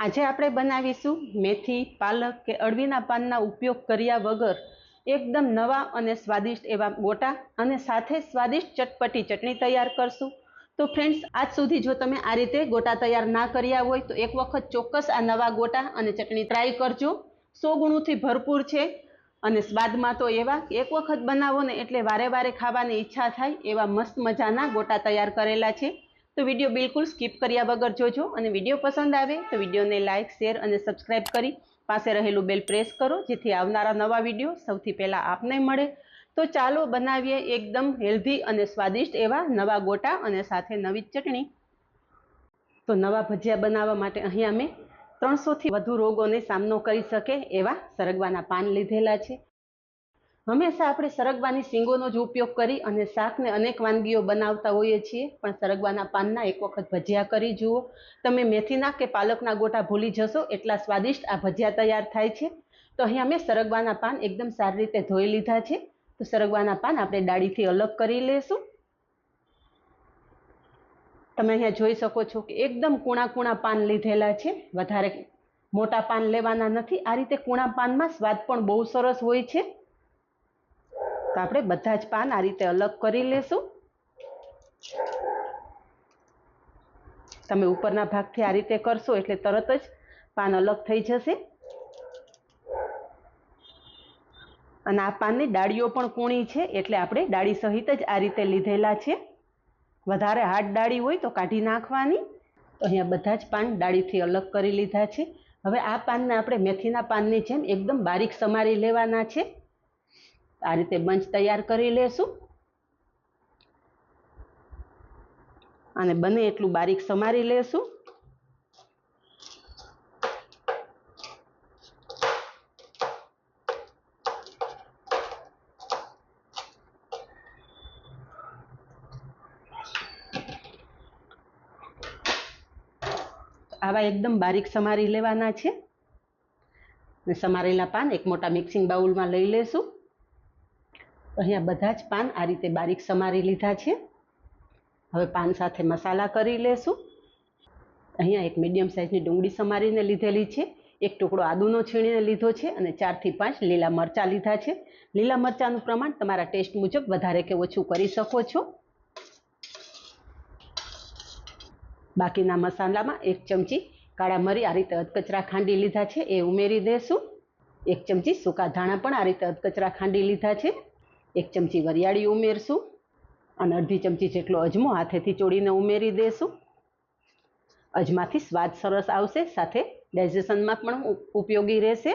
આજે આપણે બનાવીશું મેથી, પાલક કે અળવીના પાનના ઉપયોગ કર્યા વગર એકદમ નવા અને સ્વાદિષ્ટ એવા ગોટા અને સાથે સ્વાદિષ્ટ ચટપટી ચટણી તૈયાર કરશું. તો ફ્રેન્ડ્સ આજ સુધી જો તમે આ રીતે ગોટા તૈયાર ના કર્યા હોય તો એક વખત ચોક્કસ આ નવા ગોટા અને ચટણી ટ્રાય કરજો. સો ગુણોથી ભરપૂર છે અને સ્વાદમાં તો એવા એક વખત બનાવો ને એટલે વારે વારે ખાવાની ઈચ્છા થાય એવા મસ્ત મજાના ગોટા તૈયાર કરેલા છે. તો વીડિયો બિલકુલ સ્કીપ કર્યા વગર જોજો અને વીડિયો પસંદ આવે તો વિડીયોને લાઇક, શેર અને સબસ્ક્રાઇબ કરી પાસે રહેલું બેલ પ્રેસ કરો, જેથી આવનારા નવા વીડિયો સૌથી પહેલાં આપને મળે. તો ચાલો બનાવીએ એકદમ હેલ્ધી અને સ્વાદિષ્ટ એવા નવા ગોટા અને સાથે નવી ચટણી. તો નવા ભજીયા બનાવવા માટે અહીંયા અમે ત્રણસોથી વધુ રોગોને સામનો કરી શકે એવા સરગવાના પાન લીધેલા છે. હંમેશા આપણે સરગવાની શીંગોનો જ ઉપયોગ કરી અને શાકને અનેક વાનગીઓ બનાવતા હોઈએ છીએ. પણ સરગવાના પાનના એક વખત ભજીયા કરી જુઓ. તમે મેથીના કે પાલકના ગોટા ભૂલી જશો એટલા સ્વાદિષ્ટ આ ભજીયા તૈયાર થાય છે. તો અહીં અમે સરગવાના પાન એકદમ સારી રીતે ધોઈ લીધા છે. તો સરગવાના પાન આપણે ડાળીથી અલગ કરી લેશું. તમે અહીંયા જોઈ શકો છો કે એકદમ કૂણા કૂણા પાન લીધેલા છે. વધારે મોટા પાન લેવાના નથી. આ રીતે કૂણા પાનમાં સ્વાદ પણ બહુ સરસ હોય છે. તો આપણે બધા જ પાન આ રીતે અલગ કરી લેશું. તમે ઉપરના ભાગથી આ રીતે કરશો એટલે તરત જ પાન અલગ થઈ જશે. અને આ પાનની ડાળીઓ પણ કૂણી છે એટલે આપણે ડાળી સહિત જ આ રીતે લીધેલા છે. વધારે હાર્ડ ડાળી હોય તો કાઢી નાખવાની. તો અહીંયા બધા જ પાન ડાળીથી અલગ કરી લીધા છે. હવે આ પાનને આપણે મેથીના પાનની જેમ એકદમ બારીક સમારી લેવાના છે. આ રીતે બંચ તૈયાર કરી લેશું. અને બને એટલું બારીક સમારી લેશું. આવા એકદમ બારીક સમારી લેવાના છે. સમારેલા પાન એક મોટા મિક્સિંગ બાઉલમાં લઈ લેશું. અહીંયા બધા જ પાન આ રીતે બારીક સમારી લીધા છે. હવે પાન સાથે મસાલા કરી લેશું. અહીંયા એક મીડિયમ સાઇઝની ડુંગળી સમારીને લીધેલી છે. એક ટુકડો આદુનો છીણીને લીધો છે અને ચારથી પાંચ લીલા મરચાં લીધા છે. લીલા મરચાંનું પ્રમાણ તમારા ટેસ્ટ મુજબ વધારે કે ઓછું કરી શકો છો. બાકીના મસાલામાં એક ચમચી કાળા મરી આ રીતે અધકચરા ખાંડી લીધા છે. એ ઉમેરી દેશું. એક ચમચી સૂકા ધાણા પણ આ રીતે અધકચરા ખાંડી લીધા છે. એક ચમચી વરિયાળી ઉમેરશું અને અડધી ચમચી જેટલો અજમો હાથેથી ચોળીને ઉમેરી દેશું. અજમાથી સ્વાદ સરસ આવશે, સાથે ડાયજેશનમાં પણ ઉપયોગી રહેશે.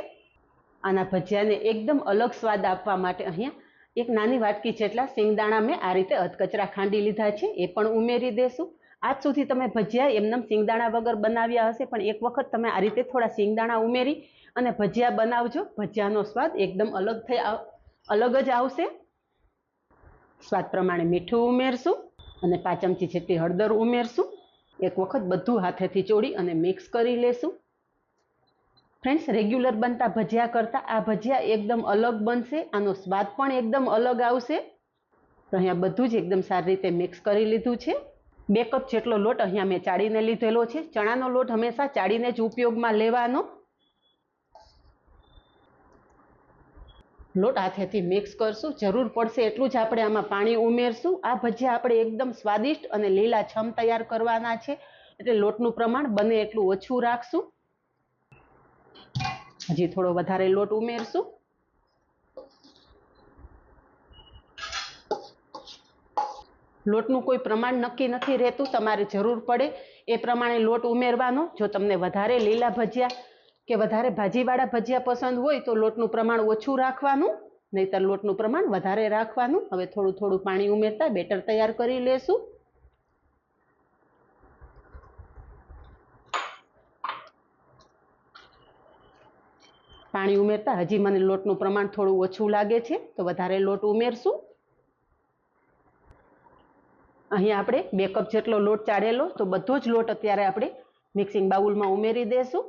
આના ભજીયાને એકદમ અલગ સ્વાદ આપવા માટે અહીંયા એક નાની વાટકી જેટલા સિંગદાણા મેં આ રીતે અધકચરા ખાંડી લીધા છે, એ પણ ઉમેરી દેશું. આજ સુધી તમે ભજીયા એમનેમ સિંગદાણા વગર બનાવ્યા હશે, પણ એક વખત તમે આ રીતે થોડા સિંગદાણા ઉમેરી અને ભજીયા બનાવજો. ભજીયાનો સ્વાદ એકદમ અલગ થઈ અલગ જ આવશે. સ્વાદ પ્રમાણે મીઠું ઉમેરશું અને પાંચ ચમચી જેટલી હળદર ઉમેરશું. એક વખત બધું હાથેથી ચોળી અને મિક્સ કરી લેશું. ફ્રેન્ડ્સ, રેગ્યુલર બનતા ભજીયા કરતાં આ ભજીયા એકદમ અલગ બનશે, આનો સ્વાદ પણ એકદમ અલગ આવશે. તો અહીંયા બધું જ એકદમ સારી રીતે મિક્સ કરી લીધું છે. બે કપ જેટલો લોટ અહીંયા મેં ચાળીને લીધેલો છે. ચણાનો લોટ હંમેશા ચાળીને જ ઉપયોગમાં લેવાનો. લોટ હાથેથી મિક્સ કરશું. જરૂર પડશે એટલું જ આપણે આમાં પાણી ઉમેરશું. આ ભજીયા આપણે એકદમ સ્વાદિષ્ટ અને લીલા છમ તૈયાર કરવાના છે. એટલે લોટનું પ્રમાણ બને એટલું ઓછું રાખશું. હજી થોડો વધારે લોટ ઉમેરશું. લોટનું કોઈ પ્રમાણ નક્કી નથી રહેતું. તમારે જરૂર પડે એ પ્રમાણે લોટ ઉમેરવાનો. જો તમને વધારે લીલા ભજીયા કે વધારે ભાજીવાળા ભજીયા પસંદ હોય તો લોટનું પ્રમાણ ઓછું રાખવાનું, નહીતર લોટનું પ્રમાણ વધારે રાખવાનું. હવે થોડું થોડું પાણી ઉમેરતા બેટર તૈયાર કરી લેશું. પાણી ઉમેરતા હજી મને લોટનું પ્રમાણ થોડું ઓછું લાગે છે, તો વધારે લોટ ઉમેરશું. અહીં આપણે બે કપ જેટલો લોટ ચાળેલો, તો બધો જ લોટ અત્યારે આપણે મિક્સિંગ બાઉલમાં ઉમેરી દેશું.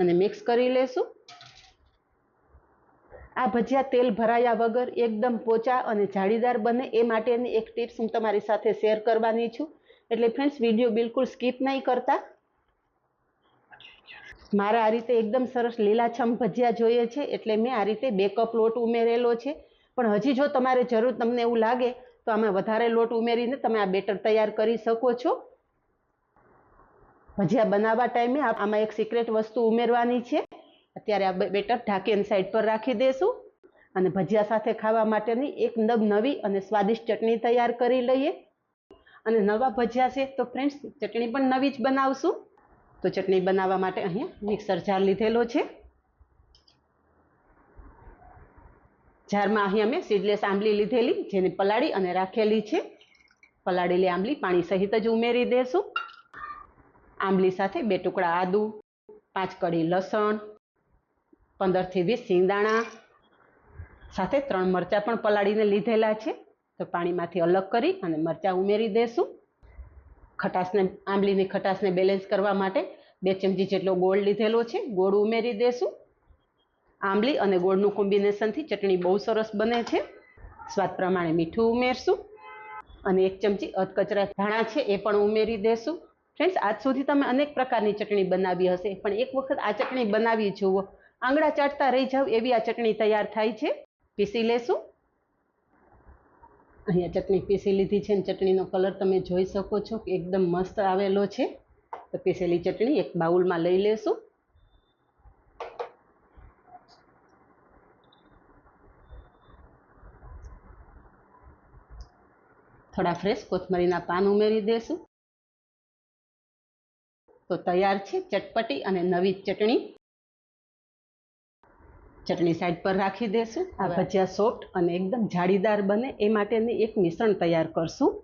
અને મિક્સ કરી લેશું. આ ભજીયા તેલ ભરાયા વગર એકદમ પોચા અને જાળીદાર બને એ માટેની એક ટિપ્સ હું તમારી સાથે શેર કરવાની છું. એટલે ફ્રેન્ડ્સ વીડિયો બિલકુલ સ્કીપ નહીં કરતા. મારે આ રીતે એકદમ સરસ લીલાછમ ભજીયા જોઈએ છે, એટલે મેં આ રીતે બે કપ લોટ ઉમેરેલો છે. પણ હજી જો તમારે જરૂર તમને એવું લાગે, તો આમાં વધારે લોટ ઉમેરીને તમે આ બેટર તૈયાર કરી શકો છો. ભજીયા બનાવવા ટાઈમે આમાં એક સિક્રેટ વસ્તુ ઉમેરવાની છે. અત્યારે આ બેટર ઢાંકીને સાઈડ પર રાખી દેશું. અને ભજીયા સાથે ખાવા માટેની એક નબ નવી અને સ્વાદિષ્ટ ચટણી તૈયાર કરી લઈએ. અને નવા ભજીયા છે તો ફ્રેન્ડ્સ ચટણી પણ નવી જ બનાવશું. તો ચટણી બનાવવા માટે અહીંયા મિક્સર જાર લીધેલો છે. જારમાં અહીંયા મેં સીડલેસ આંબલી લીધેલી, જેને પલાળી અને રાખેલી છે. પલાળેલી આંબલી પાણી સહિત જ ઉમેરી દેશું. આંબલી સાથે બે ટુકડા આદુ, પાંચ કળી લસણ, પંદરથી વીસ સિંગદાણા, સાથે ત્રણ મરચાં પણ પલાળીને લીધેલા છે. તો પાણીમાંથી અલગ કરી અને મરચાં ઉમેરી દેશું. ખટાશને, આંબલીની ખટાશને બેલેન્સ કરવા માટે બે ચમચી જેટલો ગોળ લીધેલો છે. ગોળ ઉમેરી દેશું. આંબલી અને ગોળનું કોમ્બિનેશનથી ચટણી બહુ સરસ બને છે. સ્વાદ પ્રમાણે મીઠું ઉમેરશું અને એક ચમચી અધકચરા ધાણા છે એ પણ ઉમેરી દેશું. ફ્રેન્ડ્સ આજ સુધી તમે અનેક પ્રકારની ચટણી બનાવી હશે, પણ એક વખત આ ચટણી બનાવી જુઓ. આંગળા ચાટતા રહી જાવ એવી આ ચટણી તૈયાર થાય છે. પીસી લેશું. અહીંયા ચટણી પીસી લીધી છે અને ચટણીનો કલર તમે જોઈ શકો છો કે એકદમ મસ્ત આવેલો છે. તો પીસેલી ચટણી એક બાઉલમાં લઈ લેશું. થોડા ફ્રેશ કોથમરીના પાન ઉમેરી દેશું. તો તૈયાર છે ચટપટી અને નવી ચટણી. ચટણી સાઈડ પર રાખી દેશું. આ ભજીયા સોફ્ટ અને એકદમ જાળીદાર બને. એ માટેની એક મિશ્રણ તૈયાર કરશું.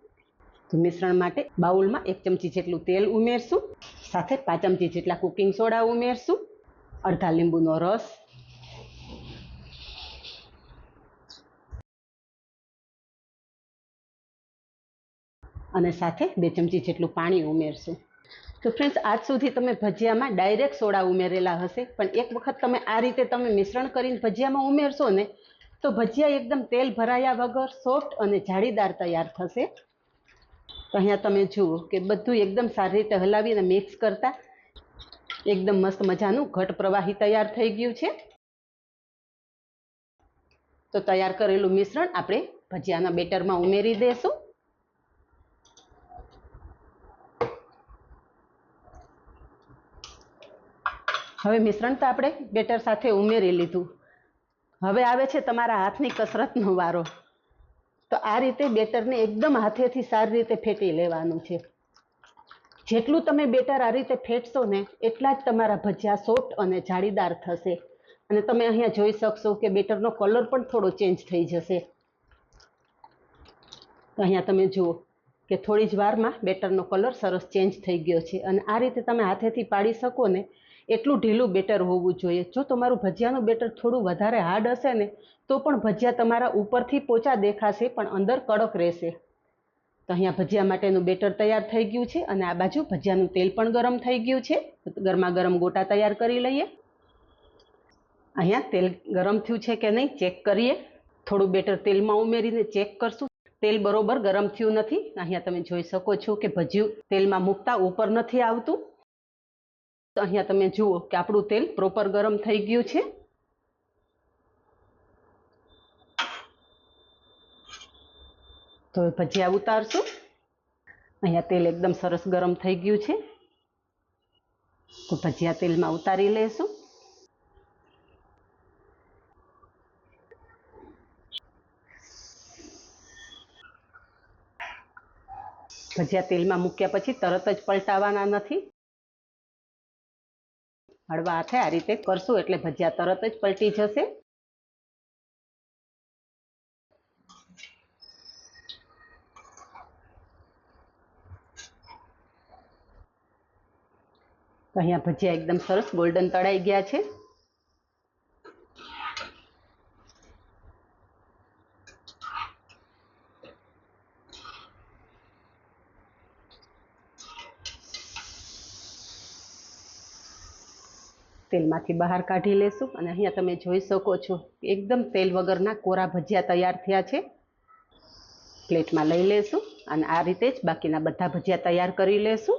તો મિશ્રણ માટે બાઉલમાં એક ચમચી જેટલું તેલ ઉમેરશું. સાથે પાંચ ચમચી જેટલા કુકિંગ સોડા ઉમેરશું. અડધા લીંબુનો રસ. અને સાથે બે ચમચી જેટલું પાણી ઉમેરશું. તો ફ્રેન્ડ્સ આજ સુધી તમે ભજીયામાં ડાયરેક્ટ સોડા ઉમેરેલા હશે, પણ એક વખત તમે આ રીતે તમે મિશ્રણ કરીને ભજીયામાં ઉમેરશો ને, તો ભજીયા એકદમ તેલ ભરાયા વગર સોફ્ટ અને જાળીદાર તૈયાર થશે. તો અહીંયા તમે જુઓ કે બધું એકદમ સારી રીતે હલાવીને મિક્સ કરતા એકદમ મસ્ત મજાનું ઘટ પ્રવાહી તૈયાર થઈ ગયું છે. તો તૈયાર કરેલું મિશ્રણ આપણે ભજીયાના બેટરમાં ઉમેરી દેશું. હવે મિશ્રણ તો આપણે બેટર સાથે ઉમેરી લીધું. હવે આવે છે તમારા હાથની કસરતનો વારો. તો આ રીતે બેટરને એકદમ હાથેથી સારી રીતે ફેટી લેવાનું છે. જેટલું તમે બેટર આ રીતે ફેટશો ને એટલા જ તમારા ભજીયા સોફ્ટ અને જાળીદાર થશે. અને તમે અહીંયા જોઈ શકશો કે બેટરનો કલર પણ થોડો ચેન્જ થઈ જશે. તો અહીંયા તમે જુઓ કે થોડી જ વારમાં બેટરનો કલર સરસ ચેન્જ થઈ ગયો છે. અને આ રીતે તમે હાથેથી પાડી શકો ને એટલું ઢીલું બેટર હોવું જોઈએ. જો તમારું ભજીયાનું બેટર થોડું વધારે હાર્ડ હશે ને, તો પણ ભજીયા તમારા ઉપરથી પોચા દેખાશે, પણ અંદર કડક રહેશે. તો અહીંયા ભજીયા માટેનું બેટર તૈયાર થઈ ગયું છે અને આ બાજુ ભજીયાનું તેલ પણ ગરમ થઈ ગયું છે. ગરમા ગરમ ગોટા તૈયાર કરી લઈએ. અહીંયા તેલ ગરમ થયું છે કે નહીં ચેક કરીએ. થોડું બેટર તેલમાં ઉમેરીને ચેક કરશું. તેલ બરોબર ગરમ થયું નથી. અહીંયા તમે જોઈ શકો છો કે ભજીયું તેલમાં મૂકતા ઉપર નથી આવતું. તો અહીંયા તમે જુઓ કે આપણું તેલ પ્રોપર ગરમ થઈ ગયું છે. તો ભજીયા ઉતારશું. અહીંયા તેલ એકદમ સરસ ગરમ થઈ ગયું છે. તો ભજીયા તેલમાં ઉતારી લેશું. ભજીયા તેલમાં મૂક્યા પછી તરત જ પલટાવાના નથી. હળવા હાથે આ રીતે કરશું એટલે ભજીયા તરત જ પલટી જશે. અહીંયા ભજીયા એકદમ સરસ ગોલ્ડન તળાઈ ગયા છે. તેલમાંથી બહાર કાઢી લેશું અને અહીંયા તમે જોઈ શકો છો એકદમ તેલ વગરના કોરા ભજીયા તૈયાર થયા છે. પ્લેટમાં લઈ લેશું અને આ રીતે જ બાકીના બધા ભજીયા તૈયાર કરી લેશું.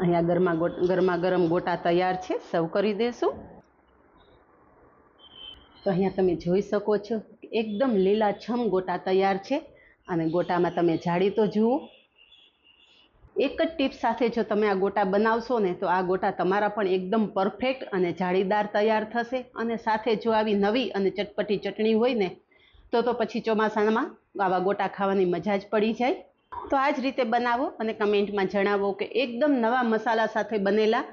અહીંયા ગરમા ગરમા ગરમ ગોટા તૈયાર છે, સર્વ કરી દેશું. તો અહીંયા તમે જોઈ શકો છો એકદમ લીલાછમ ગોટા તૈયાર છે અને ગોટામાં તમે જાળી તો જુઓ. એક જ ટીપ સાથે જો તમે આ ગોટા બનાવશો ને, તો આ ગોટા તમારા પણ એકદમ પરફેક્ટ અને જાળીદાર તૈયાર થશે. અને સાથે જો આવી નવી અને ચટપટી ચટણી હોય ને, તો તો પછી ચોમાસામાં આવા ગોટા ખાવાની મજા જ પડી જાય. તો આ જ રીતે બનાવો અને કમેન્ટમાં જણાવો કે એકદમ નવા મસાલા સાથે બનેલા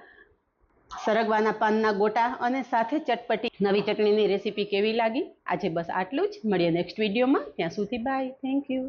સરગવાના પાનના ગોટા અને સાથે ચટપટી. નવી ચટણીની રેસીપી કેવી લાગી? આજે બસ આટલું જ. મળીએ નેક્સ્ટ વિડીયોમાં ત્યાં સુધી બાય થેન્ક યુ